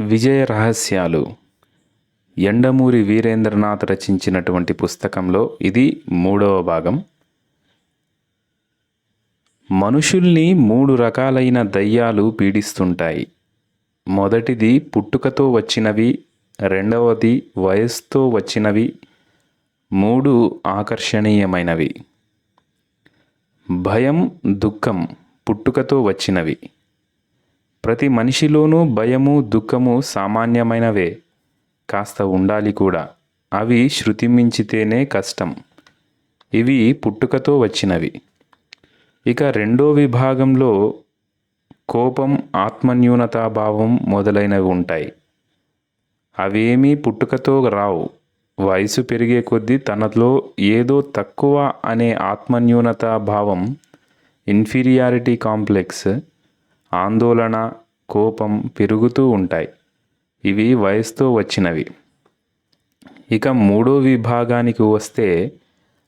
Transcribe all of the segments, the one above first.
విజయ రహస్యాలు. ఎండమూరి వీరేంద్రనాథ్ రచించినటువంటి పుస్తకంలో ఇది మూడవ భాగం. మనుషుల్ని మూడు రకాలైన దయ్యాలు పీడిస్తుంటాయి. మొదటిది పుట్టుకతో వచ్చినవి రెండవది వయస్సుతో వచ్చినవి మూడు ఆకర్షణీయమైనవి. భయం దుఃఖం పుట్టుకతో వచ్చినవి. ప్రతి మనిషిలోనూ భయము దుఃఖము సామాన్యమైనవే. కాస్త ఉండాలి కూడా. అవి శృతి మించితేనే కష్టం. ఇవి పుట్టుకతో వచ్చినవి. ఇక రెండో విభాగంలో కోపం ఆత్మన్యూనతాభావం మొదలైనవి ఉంటాయి. అవేమీ పుట్టుకతో రావు. వయసు పెరిగే కొద్దీ తనలో ఏదో తక్కువ అనే ఆత్మన్యూనతా భావం ఇన్ఫీరియారిటీ కాంప్లెక్స్ ఆందోళన కోపం పెరుగుతూ ఉంటాయి. ఇవి వయసుతో వచ్చినవి. ఇక మూడో విభాగానికి వస్తే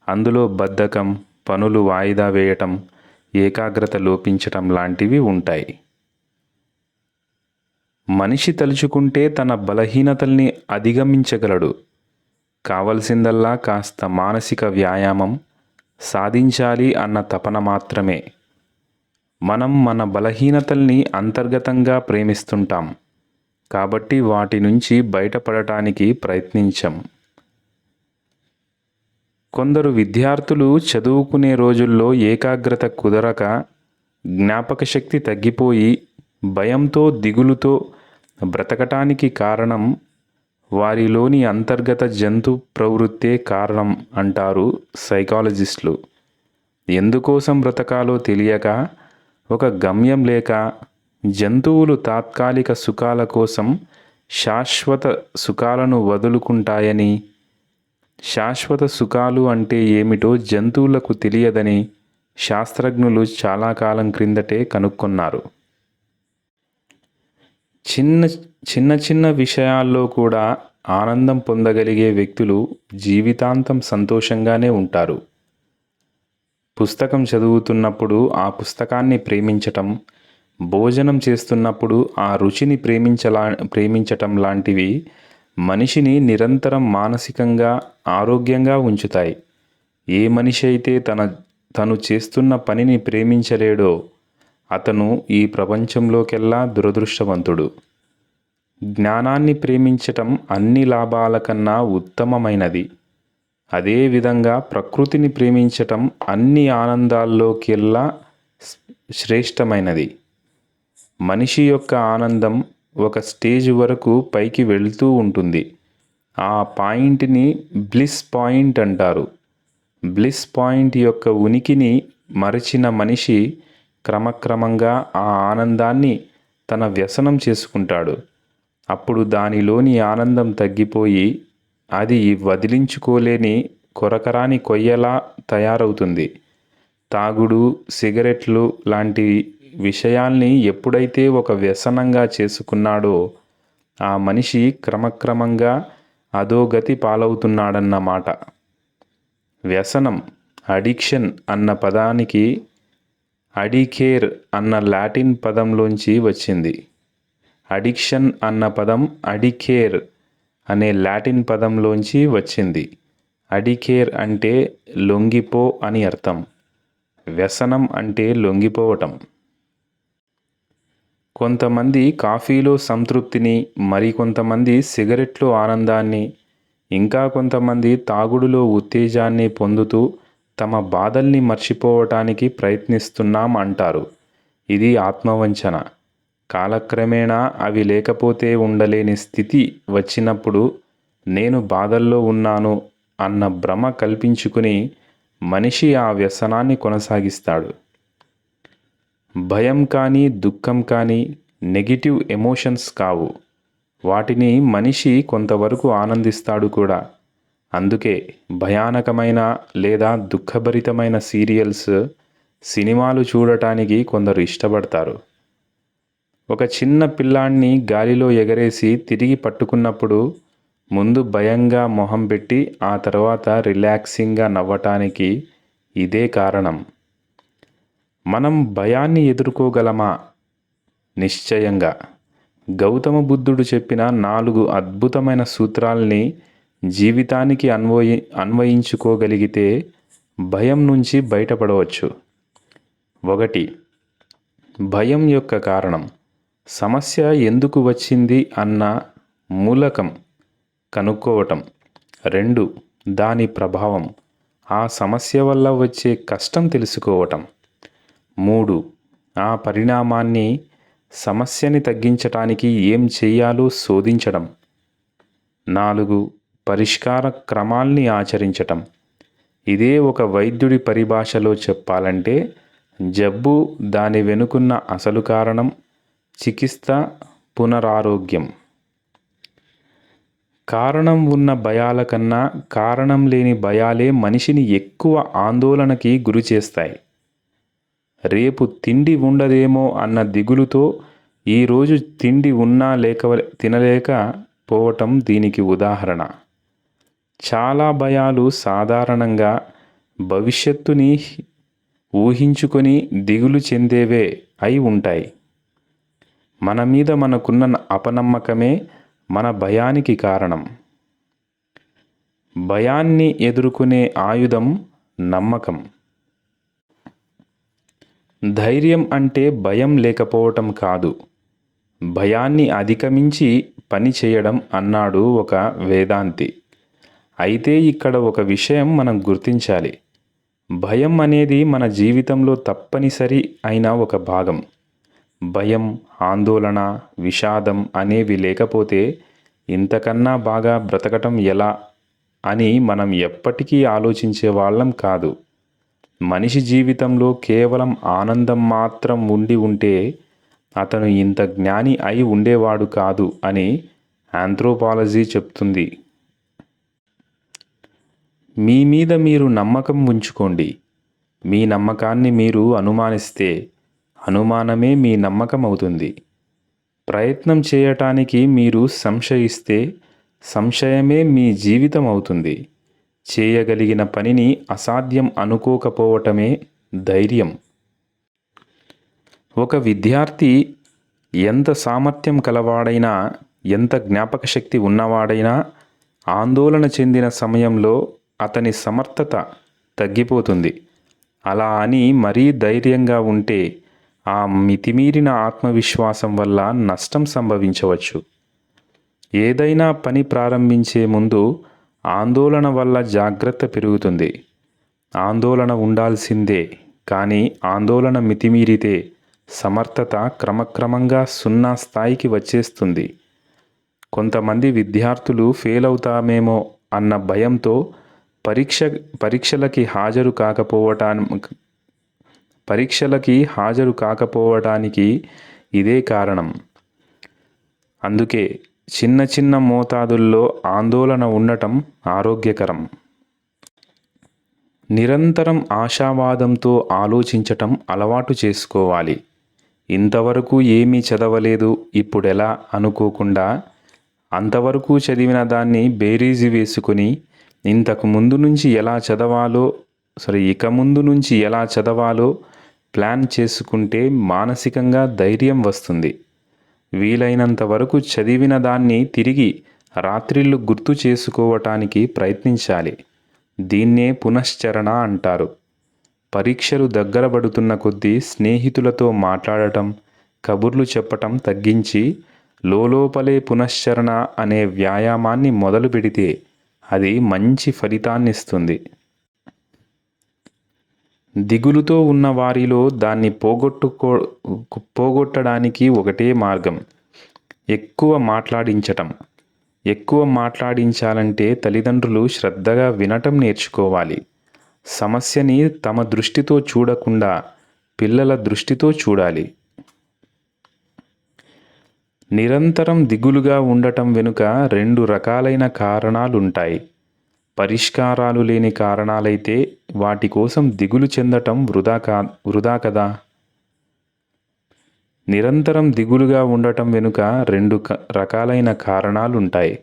అందులో బద్ధకం పనులు వాయిదా వేయటం ఏకాగ్రత లోపించటం లాంటివి ఉంటాయి. మనిషి తలుచుకుంటే తన బలహీనతల్ని అధిగమించగలడు. కావలసిందల్లా కాస్త మానసిక వ్యాయామం సాధించాలి అన్న తపన మాత్రమే. మనం మన బలహీనతల్ని అంతర్గతంగా ప్రేమిస్తుంటాం. కాబట్టి వాటి నుంచి బయటపడటానికి ప్రయత్నించం. కొందరు విద్యార్థులు చదువుకునే రోజుల్లో ఏకాగ్రత కుదరక జ్ఞాపక శక్తి తగ్గిపోయి భయంతో దిగులుతో బ్రతకటానికి కారణం వారిలోని అంతర్గత జంతు ప్రవృత్తే కారణం అంటారు సైకాలజిస్టులు. ఎందుకోసం బ్రతకాలో తెలియక ఒక గమ్యం లేక జంతువులు తాత్కాలిక సుఖాల కోసం శాశ్వత సుఖాలను వదులుకుంటాయని శాశ్వత సుఖాలు అంటే ఏమిటో జంతువులకు తెలియదని శాస్త్రజ్ఞులు చాలా కాలం క్రిందటే కనుక్కున్నారు. చిన్న చిన్న చిన్న విషయాల్లో కూడా ఆనందం పొందగలిగే వ్యక్తులు జీవితాంతం సంతోషంగానే ఉంటారు. పుస్తకం చదువుతున్నప్పుడు ఆ పుస్తకాన్ని ప్రేమించటం భోజనం చేస్తున్నప్పుడు ఆ రుచిని ప్రేమించలా ప్రేమించటం లాంటివి మనిషిని నిరంతరం మానసికంగా ఆరోగ్యంగా ఉంచుతాయి. ఏ మనిషి అయితే తన తను చేస్తున్న పనిని ప్రేమించలేడో అతను ఈ ప్రపంచంలోకెల్లా దురదృష్టవంతుడు. జ్ఞానాన్ని ప్రేమించటం అన్ని లాభాల కన్నా ఉత్తమమైనది. అదేవిధంగా ప్రకృతిని ప్రేమించటం అన్ని ఆనందాల్లోకెల్లా శ్రేష్టమైనది. మనిషి యొక్క ఆనందం ఒక స్టేజ్ వరకు పైకి వెళ్తూ ఉంటుంది. ఆ పాయింట్ని బ్లిస్ పాయింట్ అంటారు. బ్లిస్ పాయింట్ యొక్క ఉనికిని మరచిన మనిషి క్రమక్రమంగా ఆ ఆనందాన్ని తన వ్యసనం చేసుకుంటాడు. అప్పుడు దానిలోని ఆనందం తగ్గిపోయి అది వదిలించుకోలేని కొరకరాని కొయ్యలా తయారవుతుంది. తాగుడు సిగరెట్లు లాంటి విషయాల్ని ఎప్పుడైతే ఒక వ్యసనంగా చేసుకున్నాడో ఆ మనిషి క్రమక్రమంగా అధోగతి పాలవుతున్నాడన్నమాట. వ్యసనం అడిక్షన్ అన్న పదానికి అడికేర్ అన్న లాటిన్ పదంలోంచి వచ్చింది. అడిక్షన్ అన్న పదం అడికేర్ అనే లాటిన్ పదంలోంచి వచ్చింది. అడికేర్ అంటే లొంగిపో అని అర్థం. వ్యసనం అంటే లొంగిపోవటం. కొంతమంది కాఫీలో సంతృప్తిని మరికొంతమంది సిగరెట్లో ఆనందాన్ని ఇంకా కొంతమంది తాగుడులో ఉత్తేజాన్ని పొందుతూ తమ బాధల్ని మర్చిపోవటానికి ప్రయత్నిస్తున్నాం అంటారు. ఇది ఆత్మవంచన. కాలక్రమేణా అవి లేకపోతే ఉండలేని స్థితి వచ్చినప్పుడు నేను బాధల్లో ఉన్నాను అన్న భ్రమ కల్పించుకుని మనిషి ఆ వ్యసనాన్ని కొనసాగిస్తాడు. భయం కానీ దుఃఖం కానీ నెగిటివ్ ఎమోషన్స్ కావు. వాటిని మనిషి కొంతవరకు ఆనందిస్తాడు కూడా. అందుకే భయానకమైన లేదా దుఃఖభరితమైన సీరియల్స్ సినిమాలు చూడటానికి కొందరు ఇష్టపడతారు. ఒక చిన్న పిల్లాన్ని గాలిలో ఎగరేసి తిరిగి పట్టుకున్నప్పుడు ముందు భయంగా మొహం పెట్టి ఆ తర్వాత రిలాక్సింగ్గా నవ్వటానికి ఇదే కారణం. మనం భయాన్ని ఎదుర్కోగలమా? నిశ్చయంగా. గౌతమ బుద్ధుడు చెప్పిన నాలుగు అద్భుతమైన సూత్రాల్ని జీవితానికి అన్వయి అన్వయించుకోగలిగితే భయం నుంచి బయటపడవచ్చు. ఒకటి భయం యొక్క కారణం. సమస్య ఎందుకు వచ్చింది అన్న మూలకం కనుక్కోవటం. రెండు దాని ప్రభావం. ఆ సమస్య వల్ల వచ్చే కష్టం తెలుసుకోవటం. మూడు ఆ పరిణామాన్ని సమస్యని తగ్గించటానికి ఏం చేయాలో శోధించడం నాలుగు పరిష్కార క్రమాల్ని ఆచరించటం. ఇదే ఒక వైద్యుడి పరిభాషలో చెప్పాలంటే జబ్బు దాని వెనుకున్న అసలు కారణం చికిత్స పునరారోగ్యం. కారణం ఉన్న భయాల కన్నా కారణం లేని భయాలే మనిషిని ఎక్కువ ఆందోళనకి గురి చేస్తాయి. రేపు తిండి ఉండదేమో అన్న దిగులుతో ఈరోజు తిండి ఉన్నా లేక తినలేక పోవటం దీనికి ఉదాహరణ. చాలా భయాలు సాధారణంగా భవిష్యత్తుని ఊహించుకొని దిగులు చెందేవే అయి ఉంటాయి. మన మీద మనకున్న అపనమ్మకమే మన భయానికి కారణం. భయాన్ని ఎదుర్కొనే ఆయుధం నమ్మకం. ధైర్యం అంటే భయం లేకపోవటం కాదు. భయాన్ని అధిగమించి పని చేయడం అన్నాడు ఒక వేదాంతి. అయితే ఇక్కడ ఒక విషయం మనం గుర్తించాలి. భయం అనేది మన జీవితంలో తప్పనిసరి అయిన ఒక భాగం. భయం ఆందోళన విషాదం అనేవి లేకపోతే ఇంతకన్నా బాగా బ్రతకటం ఎలా అని మనం ఎప్పటికీ ఆలోచించే వాళ్ళం కాదు. మనిషి జీవితంలో కేవలం ఆనందం మాత్రం ఉండి ఉంటే అతను ఇంత జ్ఞాని అయి ఉండేవాడు కాదు అని ఆంథ్రోపాలజీ చెప్తుంది. మీ మీద మీరు నమ్మకం ఉంచుకోండి. మీ నమ్మకాన్ని మీరు అనుమానిస్తే అనుమానమే మీ నమ్మకం అవుతుంది ప్రయత్నం చేయటానికి మీరు సంశయిస్తే సంశయమే మీ జీవితం అవుతుంది చేయగలిగిన పనిని అసాధ్యం అనుకోకపోవటమే ధైర్యం. ఒక విద్యార్థి ఎంత సామర్థ్యం కలవాడైనా ఎంత జ్ఞాపక శక్తి ఉన్నవాడైనా ఆందోళన చెందిన సమయంలో అతని సమర్థత తగ్గిపోతుంది. అలా అని మరీ ధైర్యంగా ఉంటే ఆ మితిమీరిన ఆత్మవిశ్వాసం వల్ల నష్టం సంభవించవచ్చు. ఏదైనా పని ప్రారంభించే ముందు ఆందోళన వల్ల జాగ్రత్త పెరుగుతుంది. ఆందోళన ఉండాల్సిందే కానీ ఆందోళన మితిమీరితే సమర్థత క్రమక్రమంగా సున్నా స్థాయికి వచ్చేస్తుంది. కొంతమంది విద్యార్థులు ఫెయిల్ అవుతామేమో అన్న భయంతో పరీక్ష పరీక్షలకి హాజరు కాకపోవటం పరీక్షలకి హాజరు కాకపోవడానికి ఇదే కారణం. అందుకే చిన్న చిన్న మోతాదుల్లో ఆందోళన ఉండటం ఆరోగ్యకరం. నిరంతరం ఆశావాదంతో ఆలోచించటం అలవాటు చేసుకోవాలి. ఇంతవరకు ఏమీ చదవలేదు ఇప్పుడెలా అనుకోకుండా అంతవరకు చదివిన దాన్ని బేరీజు వేసుకుని ఇంతకు ముందు నుంచి ఎలా చదవాలో సరే ఇక ముందు నుంచి ఎలా చదవాలో ప్లాన్ చేసుకుంటే మానసికంగా ధైర్యం వస్తుంది. వీలైనంత వరకు చదివిన దాన్ని తిరిగి రాత్రిళ్ళు గుర్తు చేసుకోవటానికి ప్రయత్నించాలి. దీన్నే పునశ్చరణ అంటారు. పరీక్షలు దగ్గర పడుతున్న కొద్దీ స్నేహితులతో మాట్లాడటం కబుర్లు చెప్పటం తగ్గించి లోపలే పునశ్చరణ అనే వ్యాయామాన్ని మొదలు పెడితే అది మంచి ఫలితాన్నిస్తుంది. దిగులుతో ఉన్న వారిలో దాన్ని పోగొట్టుకో పోగొట్టడానికి ఒకటే మార్గం. ఎక్కువ మాట్లాడించటం. ఎక్కువ మాట్లాడించాలంటే తల్లిదండ్రులు శ్రద్ధగా వినటం నేర్చుకోవాలి. సమస్యని తమ దృష్టితో చూడకుండా పిల్లల దృష్టితో చూడాలి. నిరంతరం దిగులుగా ఉండటం వెనుక రెండు రకాలైన కారణాలుంటాయి. పరిష్కారాలు లేని కారణాలైతే వాటి కోసం దిగులు చెందటం వృధా కా వృధా కదా. నిరంతరం దిగులుగా ఉండటం వెనుక రెండు క రకాలైన కారణాలుంటాయి.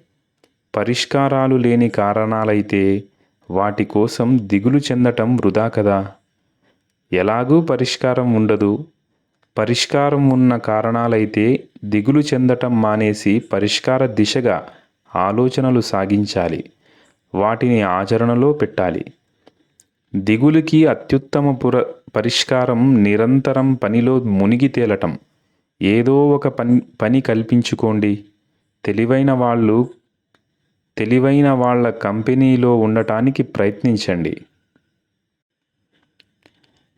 పరిష్కారాలు లేని కారణాలైతే వాటి కోసం దిగులు చెందటం వృధా కదా. ఎలాగూ పరిష్కారం ఉండదు. పరిష్కారం ఉన్న కారణాలైతే దిగులు చెందటం మానేసి పరిష్కార దిశగా ఆలోచనలు సాగించాలి. వాటిని ఆచరణలో పెట్టాలి. దిగులుకి అత్యుత్తమ పుర పరిష్కారం నిరంతరం పనిలో మునిగి తేలటం. ఏదో ఒక పని పని కల్పించుకోండి. తెలివైన వాళ్ళు తెలివైన వాళ్ళ కంపెనీలో ఉండటానికి ప్రయత్నించండి.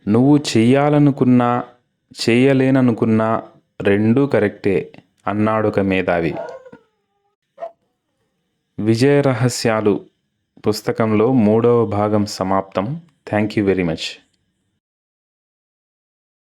నువ్వు చెయ్యాలనుకున్నా చేయలేననుకున్నా రెండూ కరెక్టే అన్నాడొక మేధావి. విజయ రహస్యాలు పుస్తకంలో మూడవ భాగం సమాప్తం. Thank you very much